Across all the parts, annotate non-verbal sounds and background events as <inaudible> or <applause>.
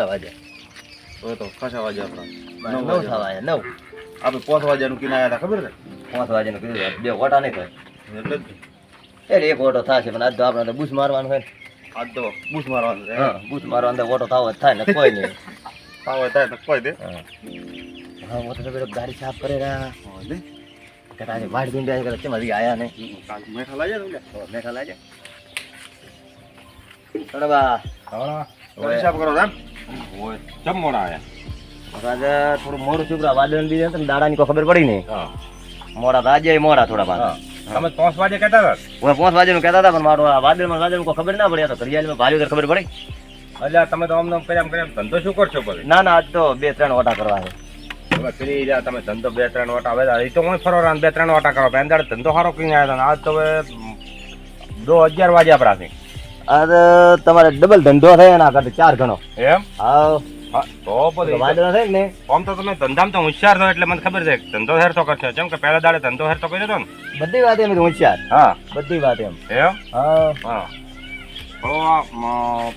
કેટલા વાગ્યા તો તો ખાસા વાગે આપણા. નવ થવા વાગે નવ? આપણે પાંચ વાગ્યાનું કિના આવ્યા હતા ખબર ને પાંચ વાગ્યાનું કીધું બે ઓટા નહીં થાય. એટલે એટલે એક ઓટો થશે પણ આજ તો આપણે બુશ મારવાનું હોય ને. આજ તો બૂસ મારવાનું છે. હા બુશ મારવાનું ઓટો થાવ જ થાય ને કોઈ નહીં. થાવ થાય ને કોઈ દે. હા. હા મોટો તો પેલો ગાડી સાફ કરે રહ્યા હા, આજે વાડ બિંડ કરે હજી આયા નહીં? મેઠા લાગે ને મેઠા લાગે બરાબર હવે હિસાબ કરો એમ ચમ મોડા થોડું મોડું વાદળ ને દાડાની કોઈ ખબર પડી નહીં. મોડા તો મોડા થોડા પાંચ તમે પાંચ વાગે કહેતા હતા? હું પાંચ વાગ્યાનું કહેતા હતા પણ મારો વાદળમાં કોઈ ખબર ના પડી. તો ઘડિયાળમાં ભારી ખબર પડી. એટલે તમે તો કર્યા કર્યા ધંધો શું કરશો પછી? ના ના આજ તો બે ત્રણ ઓટા કરવા છે. ફરી તમે ધંધો બે ત્રણ વાટા આવે એ તો હું ફરવા બે ત્રણ વાટા કરો બે ધંધો સારો કઈ આવ્યા હતા આજ તો હવે દો અગિયાર વાગે આપણા તો તમારે ડબલ ધંધો થાય એના કરતા ચાર ગણો. એમ? હા તો પછી થાય ને. આમ તો તમે ધંધામાં તો હોશિયાર છો એટલે મને ખબર છે કે ધંધો હેરતો કરશો. જેમ કે પહેલા દાડે ધંધો હેરતો કર્યો હતો ને? બધી વાત એમ હોશિયાર. હા. બધી વાત એમ. એમ? હા. હા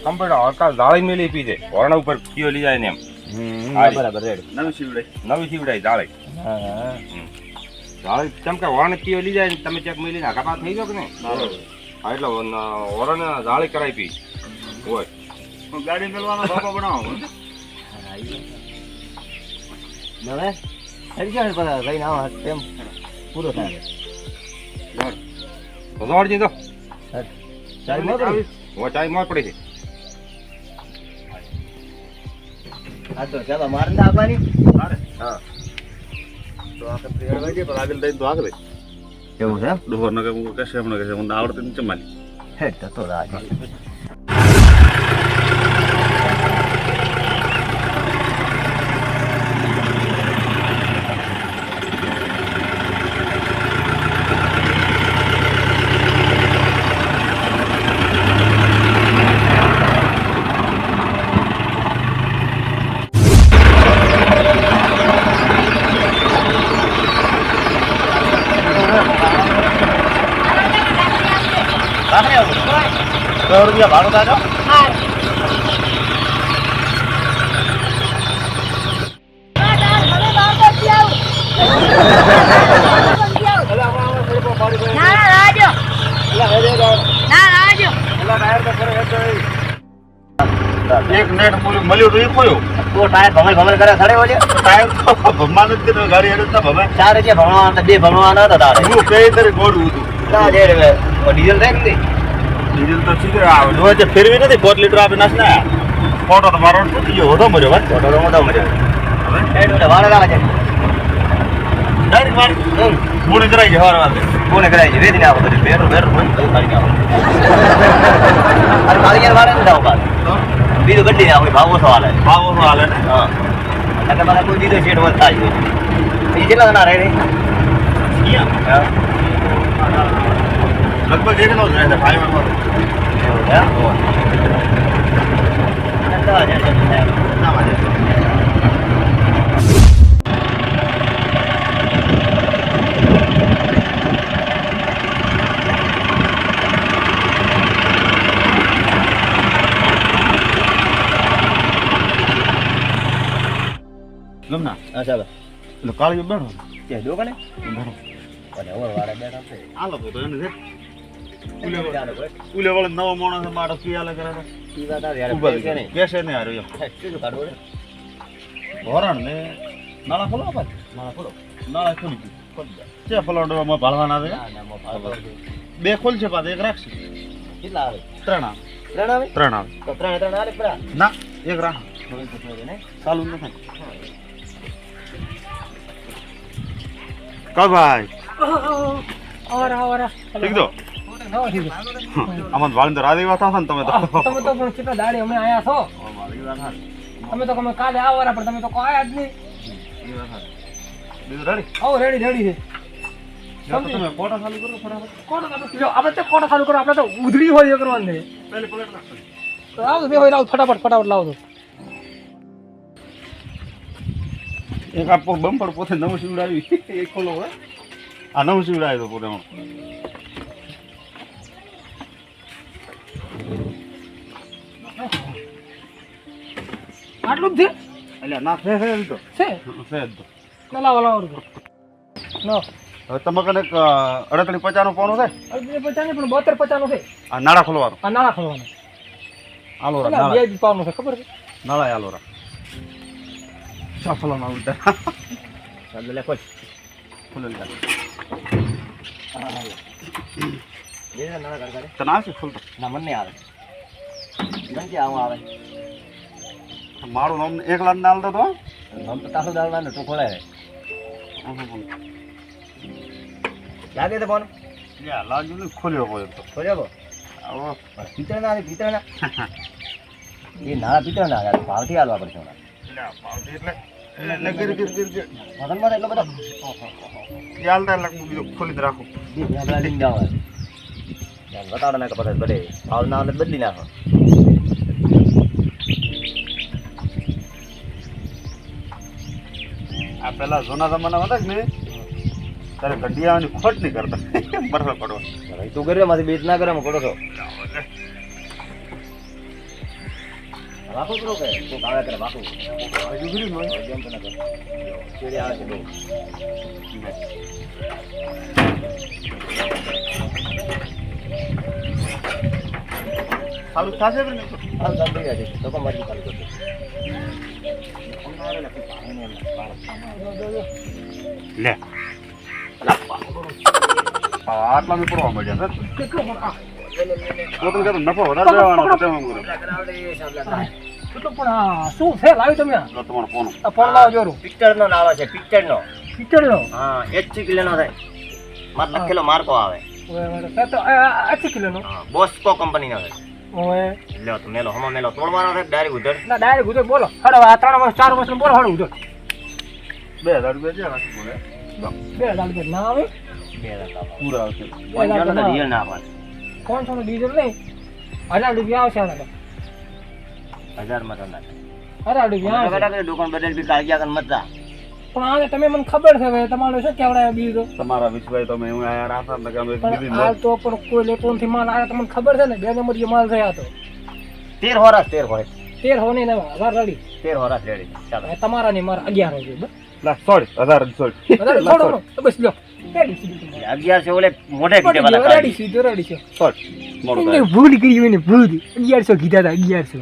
કમ્પ્યુટર હડકા જાળી મેલી છે. વરણ ઉપર કીઓ લઈ જાય ને એમ. હમ, બરાબર રેડી. નવી સીવડાઈ નવી સીવડાઈ જાળી. જાળી જેમ કે વરણ કીઓ લઈ જાય તમે ચેક મેલી નાખા થઈ ગયો કે નહીં? હા એટલે વરણ જાળી કરાવી પી. હોય. ગાડી મેળવાનો બાપા બનાવો હવે હરી ગયા બધા લઈને આવો તેમ પૂરો થાય. દોડજી તો ચાલી મોકલી. હું ચાય મોર પડી છે. હા તો ચાલો મારે ના આપવાની હા. તો આપણે જાય પણ આગળ દઈને તો આગળ એવું છે ડોહર ન કે હું કશે હમણાં કશે હું આવડતી નથી માલી હેડ તો રાજ સો રૂપિયા ભાડું થાય એક નેટ મળ્યું મળ્યું તો એ ખોયો. તો ટાયર ભમલ ભમલ કરે સડે હોય ટાયર તો ભમવા નથી દીધો ગાડી હેડે ના ભમે. ચાર ભણવા બે હતા તારે. હું કઈ તરી હતું. ના જે રે ડીઝલ થાય કે ડીઝલ તો સીધે આવે. જો જે ફેરવી નથી પોત લીટર આપી નાખ ને ફોટો તો મારો ગયો હતો મર્યો ભાઈ ફોટો તો મોટો મર્યો. વાળા લાગે છે. ડાયરેક્ટ મારી. હમ. કરાઈ છે વેચીને આવો બધું. બેરું બેરું અરે મારી યાર વાળા નથી આવો પાછું બીજું બદલી આવો ભાવ ઓછો હાલે. ભાવ ઓછો હાલે ને. હા. એટલે મારે કોઈ દીધો શેઠ વધતા જ હોય એ કેટલા જણા રહે હા. લગભગ એક નો જ રહે છે ફાઈવરમાં એવું છે અને દસ હજાર જેટલું થાય. ના વાગે ગમના? હા ચાલો. એટલે કાળી બેઠો ત્યાં દો કને બેઠો. અને વાળા બેઠા છે. આલો તો એને. ઉલે વાળો નવો માણસ મારો કી આલે કરે ઈ વાત આવી યાર ઊભા કે નહીં. કેસે ને હાર્યો શું કાઢવું રે? ધોરણ ને નાળા ખોલો આપણે નાળા ખોલો. નાળા ખોલી દીધું છે ફલાવડવામાં ભાળવાના છે? ના ના મો બે ખોલ છે પાછા એક રાખશે. કેટલા આવે? ત્રણ આવે. ત્રણ આવે? ત્રણ આવે. તો ત્રણ ત્રણ આવે પરા ના એક રાખ. ને. ચાલુ ન થાય. કા ભાઈ. ઠીક તો આમાં વાળીને તો રાધી વાત ને તમે તો. તમે તો પણ કેટલા દાડે અમે આયા છો? તમે તો તમે કાલે આવવાના પણ તમે તો આયા જ નહીં. બીજું રેડી આવો રેડી રેડી છે. તમે ફોટા ચાલુ કરો ફટાફટ. કોટો આપણે તો કોટો ચાલુ કરો આપણે તો ઉધડી હોય કરવાની છે. પહેલી પ્લેટ નાખો તો લાવો બે હોય લાવો ફટાફટ ફટાફટ લાવો એક આ બમ્પર પોતે નવું સીવડાવી <laughs> એ ખોલો હોય આ નવું શિવડાવી તો આટલું જ છે? એટલે ના છે છે એમ તો છે છે તો. ના લાવો લાવો નો હવે તમે કને અડતડી પચાસનું પોનું છે? અડધી પચાસ નહીં પણ બોતેર પચાસનું છે. આ નાળા ખોલવાનું. આ નાળા ખોલવાનું. આલો રા નાળા. બે જ પાવનું છે ખબર છે? નાળા આલોરા. સફલો ના ઉલટા ચાલ લે ખોલ. ના કર તને આવશે? ખુલતો ના મને નહીં આવે. મને ક્યાં આવું આવે? મારું નામ એકલા નાલ તો? નામ તો તારું દાળ તું ખોલે લાગે તો ફોન? લાગ્યું ને ખોલ્યો હોય તો. ખોલ્યો કો ભીતર ના આવે ના એ નાના ભીતર ના ભાવથી હાલવા પડશે હમણાં. એટલે ગીર ગીર એટલો બધો? ચાલતા હું બીજું ખોલી જ રાખું. બતાડો ને કે પછી બધે. ના આવે તો બદલી નાખો. આ પેલા જૂના જમાનામાં હતા ને ત્યારે ગઢિયાની ખોટ નહીં કરતા. બરફ પડવા તું કરે મારી બેટ ના કર્યો પડો છો. વાકું કરો કે તું આવે કરે વાકું હજુ ગીરી હોય જેમ તને કહો. ચીડી આવે છે સારું થશે છે. તો કોણ મરજી ચાલુ કરશે લે. આટલા પડવા મળ્યા સર નફો વધારે લેવાનો પણ શું છે આવ્યું તમે? તમારો ફોન ફોન લાવો જોરું. પિક્ચર નો નામ છે પિક્ચર નો પિક્ચર નો હા એચી કિલો નો થાય. માર લખેલો માર્કો આવે. તે આ કિલો નો બોસ્કો કંપની નો થાય. ઓય લ્યો તો મેલો હમો મેલો. તોડવાનો થાય ડાયરેક્ટ ઉધર ના ડાયરેક્ટ ઉધર બોલો. હડો આ ત્રણ વર્ષ ચાર વર્ષ બોલો હડો ઉધર બે હજાર રૂપિયા છે બોલે. બે હજાર રૂપિયા ના આવે. બે હજાર. પૂરા આવશે. પંચાણું તો રિયલ ના આવે પાંચસો નું ડીઝલ નહીં. હજાર રૂપિયા આવશે આના તો. હજારમાં તો ના હજાર રૂપિયા દુકાન બદલ બી કાળજી આગળ મતતા પણ આને તમે મને ખબર છે હવે તમારો શું કેવડાય બીજું? તો તમારા વિશ્વાય તમે હું યાર રાસા ને કામ બીજી હાલ તો પણ કોઈ લેતો નથી માલ આ તમને ખબર છે ને? બે નંબર જે માલ થયા તો. તેર હોરાસ તેર હોય 13 હોને ને હજાર રેડી તેર હોરાસ રેડી. ચાલો. તમારા ને મારા અગિયાર હોય બસ. ના સોરી હજાર સોરી વધારે છોડો બસ લ્યો. અગિયારસો ઓલે મોઢે રેડી છે ભૂલ કરી ભૂલ અગિયારસો કીધા હતા અગિયારસો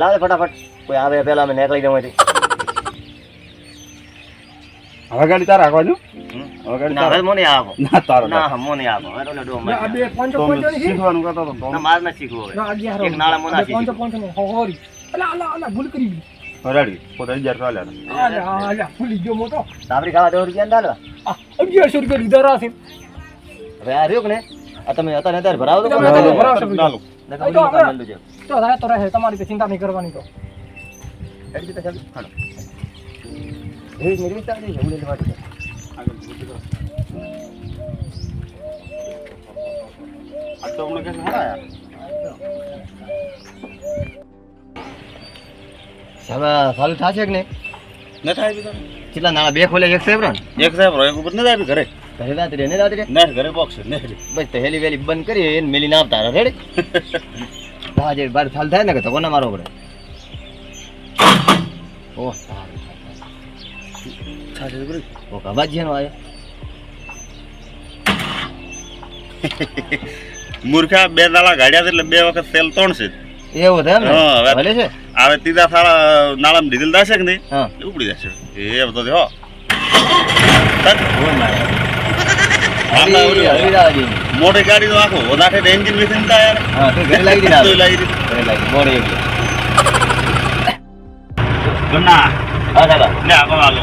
લાવે ફટાફટ. કોઈ આવે પેલા અમે નીકળી જવું હતી હવે ગાડી તારે હમ? હવે ગાડી ના હવે આવો. ના તારે ના મને આવો. હવે તો ઓલો ડો આ બે પાંચની છે શીખવાનું કહેતો તો. ના માર ના શીખવો હવે. ના અગિયાર એક નાળા મોના બે પાંચ પાંચસો ની હોરી અલા અલા અલા ભૂલ કરી ગઈ રેડી. પોતાની જાર હતા અલા અલા ભૂલી ગયો મોટો. સાબરી ખાવા દો રૂપિયા ડાલવા અગિયારસો રૂપિયા લીધા રાશે. હવે આ રહ્યો કે ને આ તમે અત્યારે અત્યારે ભરાવો તો ભરાવો. તો તમારી ચિંતા નહીં કરવાની તો. હેડ તો ચાલ. હાલો. રીતની રીત આવી છે, ઉડેલી વાટી આ તો હમણાં કહેશે હરા યાર ચાલુ થશે કે નહીં? ન થાય કેટલા નાણા બે ખોલે એક સાહેબ એક સાહેબ એક ઉપર ન જાય ઘરે. ઘરે રાત્રે ને રાત્રે ના ઘરે બોક્સ ને બસ તો હેલી વેલી બંધ કરી એને મેલી ના આવતા રેડી? <laughs> હા બાર ચાલ થાય ને કે તો કોને મારો પડે? <laughs> ઓહ સારું. ઓ કબાજી નો આવ્યો. <laughs> મૂર્ખા બે દાડા ગાડ્યા છે એટલે બે વખત સેલ ત્રણ છે. એવું થાય એમ હા, હવે- ને ભલે છે. આવે ત્રીજા સારા નાળામાં ડીઝલ થશે કે નહીં? હા. ઉપડી જશે. એ બધો રાજી મોટી ગાડી તો આખો વધારે એન્જિન વિસિન યાર. હા તો ઘરે લાગી દીધા <laughs> તો લાગી દીધું. ઘરે લાગી મોડે આગો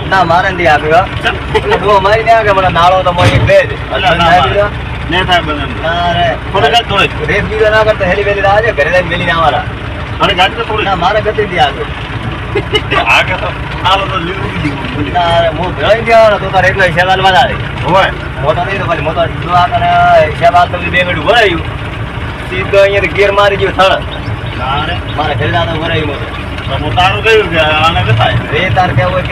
ના મારે નથી આપ્યો એટલે ડો મારી દે કે મને નાળો તો મળી બે જ. ના. ને થાય બધા ના થોડી ગાડી થોડી. રેસ બીજો ના કરતો હેલી વેલી ઘરે મેલી ના મારા અને ગાડી તો થોડી. ના મારે ગતિ દી આગળ આગળ તો આલો તો લીલું દીધું ના હું ભરાઈ ગયો તો તારે એકલો શેવાલ હોય. મોટો નહીં તો ખાલી મોટો જો આ શેવાલ તો બે મિનિટ ભરાયું. સીધો અહીંયા ગેર મારી ગયો થળ. ના મારે ઘરે દાદા ભરાયું મોટો. તો તારું કયું કે આને કથાય રે તાર કેવું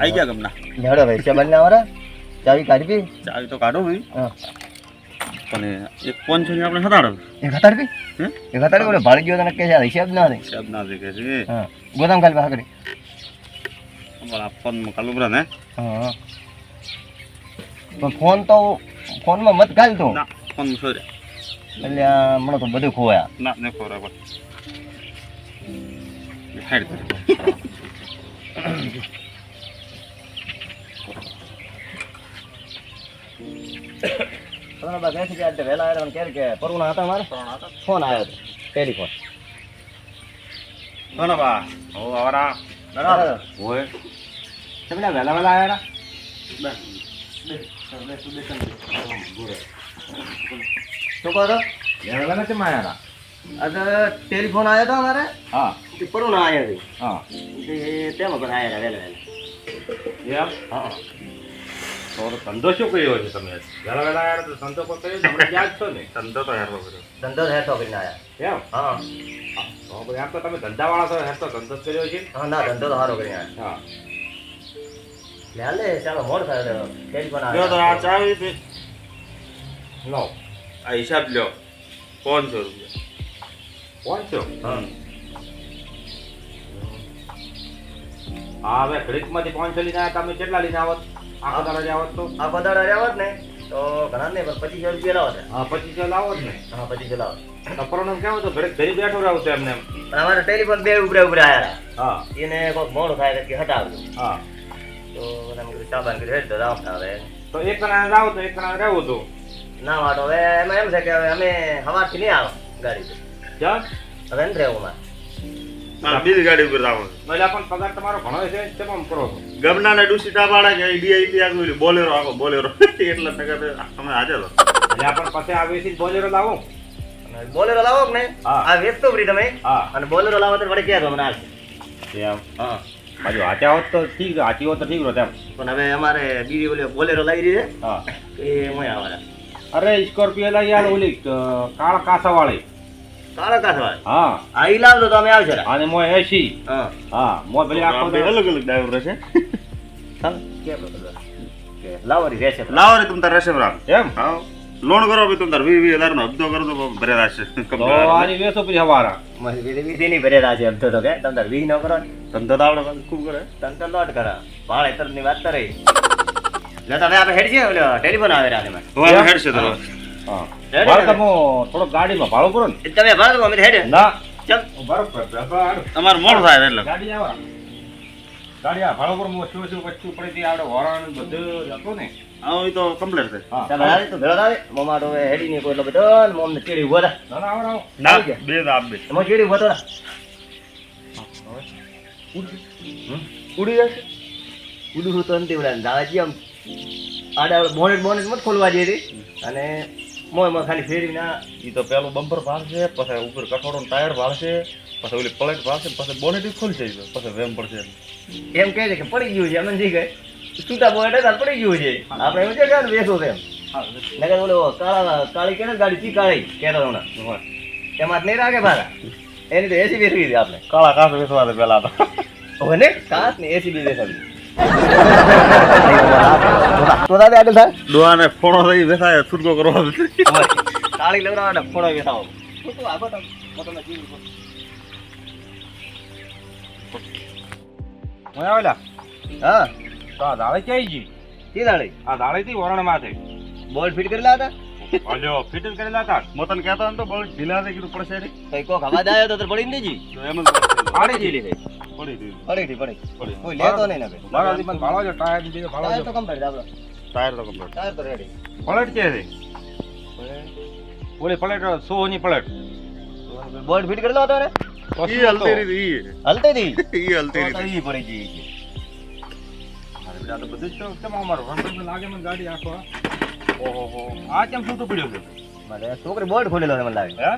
આઈ ગયા ગમના. નડો ભાઈ છે બંને અમારા? ચાવી કાઢી ચાવી તો કાઢો ભાઈ હા. પણ એક ફોન છે આપણે હતાડો. હે? ભાડી ગયો તને કે છે હિસાબ ના દે. હિસાબ ના દેખે છે. હા. ગોદામ કાલું ને. હા. પણ ફોન તો ફોનમાં મત ગાલ તો. ના ફોન સોરે. એટલે મને તો બધું ખોવાયા. ના ને ખોરા પર હેડ દે તમારા બા કે આજે વહેલા આવ્યા કહે કે પરુણા હતા મારે ફોન આવ્યો હતો ટેલિફોન. કોનો બા ઓ આવરા. બરાબર ઓય. તમને વહેલા વહેલા આવ્યા શું કહો છો? વહેલા નથી માયા આજે ટેલિફોન આવ્યો હતો અમારે? હા. પરુણા આવ્યા હતી હા. તેમાં પણ આવ્યા વહેલા વહેલા. હા. તો ધંધો શું કર્યો છે તમે? વહેલા વહેલા યાર તો ધંધો કોઈ કર્યો તમે ક્યાં જ છો ને? ધંધો તો હેરતો કર્યો. ધંધો જ હેઠો કરીને આવ્યા એમ? હા. તો પછી આમ તો તમે ધંધાવાળા છો હેરતો ધંધો જ કર્યો છે. હા ના ધંધો તો સારો કરીને આવ્યા હા. લે ચાલો મોડ થયો કેજ બનાવ્યો જો તો આ ચાવી તે લો. આ હિસાબ લ્યો. પાંચસો રૂપિયા. પાંચસો? હા. હા હવે ઘડીકમાંથી પાંચસો લઈને આવ્યા તમે કેટલા લઈને આવત આખા દાડા જ આવત તો આ બધા જ આવત ને? તો ઘણા પણ પચીસો રૂપિયા લાવો છે. હા પચીસો લાવો જ ને. હા પચીસો લાવો કપડોનો કેવો તો? ઘડીક ઘડી બેઠો રહું છે એમને એમ. અમારે ટેલિફોન બે ઉપરે આવ્યા હા. એને કોઈક મોડું થાય કે હટાવજો. હા. તો એમ કીધું ચાબાન કીધું હેડ તો એક જણા જાવ તો એક જણા રહેવું હતું ના વાટો હવે એમાં એમ છે કે હવે અમે હવાથી નહીં આવો ગાડી ક્યાં? હવે નથી રહેવું માં બીજી ગાડી ઉપર આવો એટલે પણ પગાર તમારો ઘણો છે તે પણ કરો ગમના ને ડુસી ટાપાડા કે ઈડિયા ઇતિહાસ ઓલી બોલેરો આખો બોલેરો. <laughs> એટલે ટકા તમે હાજર એટલે આપણે પાસે આવી છે બોલેરો લાવો. અને બોલેરો લાવો ને નહીં? હા. આ વેચતો ફ્રી તમે? હા. અને બોલેરો લાવો તો વડે ક્યાં તમને આવશે એમ. હા. બાજુ હાચા હોત તો ઠીક હાચી હોત તો ઠીક રહો એમ. પણ હવે અમારે બીજી ઓલી બોલેરો લાવી રહી છે. હા. એ મય આવવાના. અરે સ્કોર્પિયો લાવી આલો ઓલી કાળ કાળા કાસા વાળી કાળા કાઠવાળ હા. આ ઈ લાવજો તો અમે આવશે અને મોય એસી હા. હા મોય ભલે આખો આમ બે દાડો- અલગ અલગ ડ્રાઈવર રહેશે ચાલો કેમ કે લાવો રી રહેશે લાવો રે તાર રહેશે બરાબર એમ? હા. લોન કરો તમે તાર વીસ વીસ નો હપ્તો કરો તો ભરે રહેશે તો આની વેસો પછી હવારા. મારી બીજી બીજી નહીં ભરેલા છે એમ તો તો કે. તમે તાર વી ન કરો ને. ધંધો તો આપણે ખૂબ કરે. તને તો લોટ કરા. તરની વાત કરે લે તમે આપણે હેડ છે ઓલો ટેલિફોન આવે રાતે માં તો હા ને? તમે થોડો ગાડીમાં ભાડો કરો ને. તમે ભાડો અમે હેડે. ના. ભાડો અમારે મોડું થાય એટલે. ગાડી આવા. ગાડી આ ભાડો પર શું શું વસ્તુ પડી હતી આપણે વરાણ બધું હતું ને આવો એ તો કમ્પ્લીટ છે. ચાલ તમે આવે તો ભેળો આવે. મોમાં તો હેડી નહીં કોઈ એટલો બધો ને મોમ ને ચીડી ઊભો ના ના આવો. ના બે તો આપ બે. એમાં ચીડી ઊભો તો ઉડી જશે. ઉડું તો નથી ઉડાન દાદાજી આમ આડા બોનેટ બોનેટ મત ખોલવા જઈ હતી. અને મોયમાં ખાલી ફેરી ના. ઈ તો પેલું બમ્પર ભાળશે પછી ઉપર કઠોળો ટાયર ભાળશે પછી ઓલી પ્લેટ ભાળશે પછી બોનેટ ખુલશે. પછી વેમ પડશે. એમ કહે છે કે પડી ગયું છે એમ જી ગઈ છૂટા બોનેટ હતા પડી ગયું છે. આપણે એમ છે કે બેસો છે નગર ઓલો કાળા કાળી કે ગાડી ચી કાળી? કેતો હમણાં એમાં જ નહીં રાખે ભાડા એની તો એસી બેસવી હતી આપણે. કાળા કાચ બેસવા પેલા તો. હવે ને? કાચ ને એસી બી બેસાવી તો દાદા આગળ થાય ડોહાને ફોણો થઈ બેસાય છૂટકો કરવા તાળી લેવડાવો ને ફોડો બેસાવો તું આગો તમે જીવ હું આવેલા? હા. તો આ દાળે ક્યાંય જી કી દાળે? આ દાળે થી વરણ માથે બોલ ફિટ કરેલા હતા અલ્યો ફિટિંગ કરેલા હતા મોતન કહેતો ને તો બહુ ઢીલા થઈ કીધું પડશે રે કઈ કોક અવાજ આવ્યો તો પડી જી તો એમ જ પડશે. રે પડી દીધું પડી થી પડી પડી કોઈ લેતો નહીં ને મારા દીપન ભાળો જો ટાયરની બીજો ભાળો જો છો તો કમ્પ્લીટ આપડો ટાયર તો કમ્પ્લીટ ટાયર તો રેડી પલટ કે રે ઓલી પલટ સો ની પલટ બોર્ડ ફિટ કરેલો હતો ને તો ઈ હલતી રી હલતી રી ઈ હલતી તો તો ઈ પડી ગઈ અરે બેટા, તો બધું જ તો કેમ અમારું વણ લાગે મને ગાડી આખો ઓહો આ કેમ છૂટું પડ્યું છે? મને છોકરી બોર્ડ ખોલેલો છે મને લાગે. હે?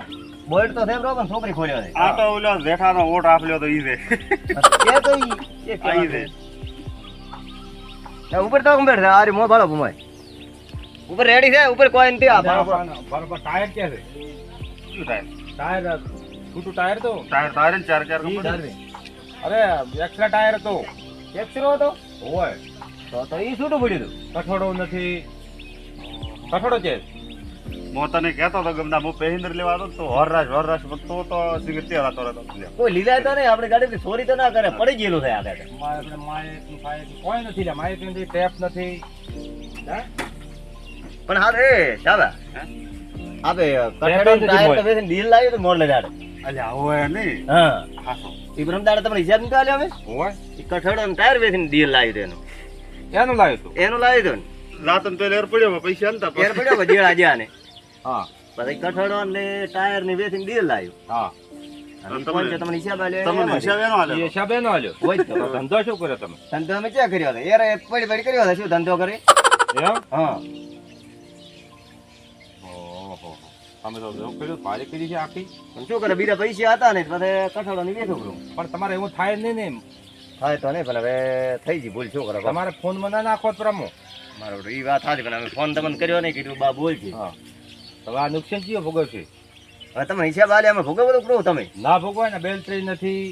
બોર્ડ તો છે બરો પણ છોકરી ખોલ્યો છે. આ તો ઓલો જેઠાનો ઓટ આપલ્યો તો ઈ છે. કે તો ઈ કે ઈ છે. ના ઉપર તો કમ્પ્લીટ છે આરી મો ભાળો ભમાય ઉપર રેડી છે? ઉપર કોઈ નથી આ બરાબર ટાયર કે છે? શું થાય ટાયર છૂટું ટાયર તો. ટાયર ટાયર ને ચાર ચાર ટાયર. અરે એક્સ્ટ્રા ટાયર તો. એક્સરો હતો હોય. તો તો ઈ છૂટું પડ્યું હતું કઠોડો નથી. કઠોળો છે. મો તને કહેતો હતો ગમના હું પેહિન્દર લેવા હતો તો હરરાજ હરરાજ તો તો સિગરેટ હરાતો રહેતો કોઈ લીલા તો નહીં? આપણે ગાડી ચોરી તો ના કરે પડી ગયેલું થાય આગળ. મારે આપણે માએ કોઈ નથી લે માએ કંઈ ટેપ નથી. પણ હા રે દાદા. આપે કઠેડો ત્રણ ટાયર તો મોય. વેચીને ડીલ લાવ્યું તો મોડ લગાડે અલ્યા હોય નહીં. હા. હાસો ઈ બ્રહ્મ દાડે તમને હિસાબ નતો આલ્યો હવે? હોય? કઠોડો ટાયર વેચીને ડીલ લાવી હતું એનું. લાવ્યો તો એનું એનું લાવ્યું હતું રાતન તો એર પડ્યો પૈસા નતા ને એર પડ્યો કે જેડા જ્યાં ને. હા. પછી કઠેડો ને ટાયર ને વેચીને ડીલ લાવ્યું હા. અને કોણ છે તમને હિસાબ આલ્યો ધંધો શું કર્યો તમે? ધંધો અમે ક્યાં કર્યો હતો? યાર પડી પડી કર્યો હતો. શું ધંધો કરે એમ? હા. તમે તો એવું કર્યું ભારે કરી છે આખી. પણ શું કરે? બીજા પૈસા હતા ને પછી કઠેડો ની વેચું પણ તમારે એવું થાય નહીં ને થાય તો નહીં પણ હવે થઈ ગઈ ભૂલ. શું કરો? તમારે ફોનમાં ના નાખો તો મારો એ વાત સાચી પણ અમે ફોન તમને કર્યો નહીં કીધું બા બોલ છે. હા. હવે આ નુકસાન કયો ભોગવશે? હવે તમે હિસાબ આલે અમે બધું કરો તમે. ના ભોગવાય ને બેલટ્રી નથી.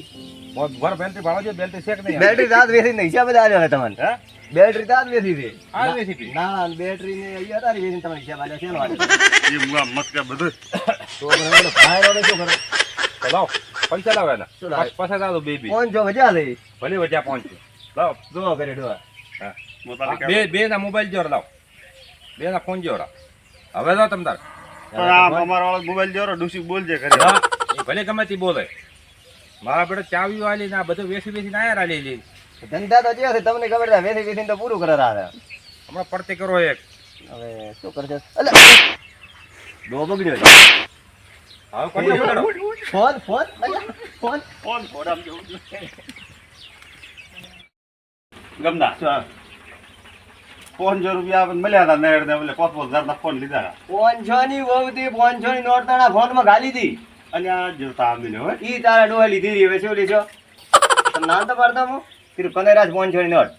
ઘર બેલટ્રી ભાડો છે બેલટ્રી શેક નહીં? બેટરી દાંત વેસી ને હિસાબ જ હવે તમને. હે? બેટરી તાર વેસી છે. આ વેસી હતી. ના બેટરી ને અહીંયા હતા વેસી વેચીને હિસાબ આલે છે ને એ મુઆ મત કે બધું. તો પણ ફાયર ઓડે શું કરે? તો પૈસા લાવો? ને લાવો? બે બેબી. ફોન જો મજા લઈ ભલે વજા પહોંચે લાવ. જો કરે ડોવા હું. બે બે ના મોબાઈલ જોર લાવો. બે ના ફોન જોર હવે લાવો તમ તાર. અમારો વાળો મોબાઈલ જોરો ડુસી બોલજે ખરી હા, ભલે ગમે તે બોલે. મારા બેટા ચાવી આલી ના આ બધું વેસી વેસી ના યાર આલી લી. ધંધા તો જે છે તમને ખબર છે વેસી વેસી તો પૂરું કરે રાહ હમણાં પડતે કરો એક. હવે શું કરશે? અલે ડો બગડ્યો? Phone phone phone phone. જેવું ગમના પાંચસો રૂપિયા મળ્યા હતા નેડ ને એટલે પાંચ પાંચ હજારના ફોન લીધા હતા. પાંચસો ની વહુથી પાંચસો ની નોટ તારા ફોનમાં ગાલી દી. અને આ જોતા આ મળ્યો હોય ઈ તારા ડોહા લીધી રહી હવે શું લીધો? તમે નામ તો પાડતા હું. કીધું કનેરાજ પાંચસો ની નોટ.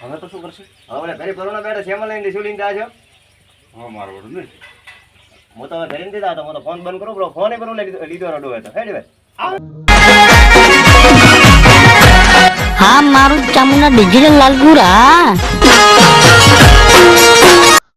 હવે તો શું કરશે? હવે ઘરે ભરોણા બેઠા શેમાં લઈને શું લઈને છો? હા મારો વડું નહીં. હું તો હવે ઘરે દીધા તો મને ફોન બંધ કરો બરો ફોન એ લીધો લીધો રડો હતો હેડ ભાઈ હા મારું Chamunda digital Lalpura Thank you.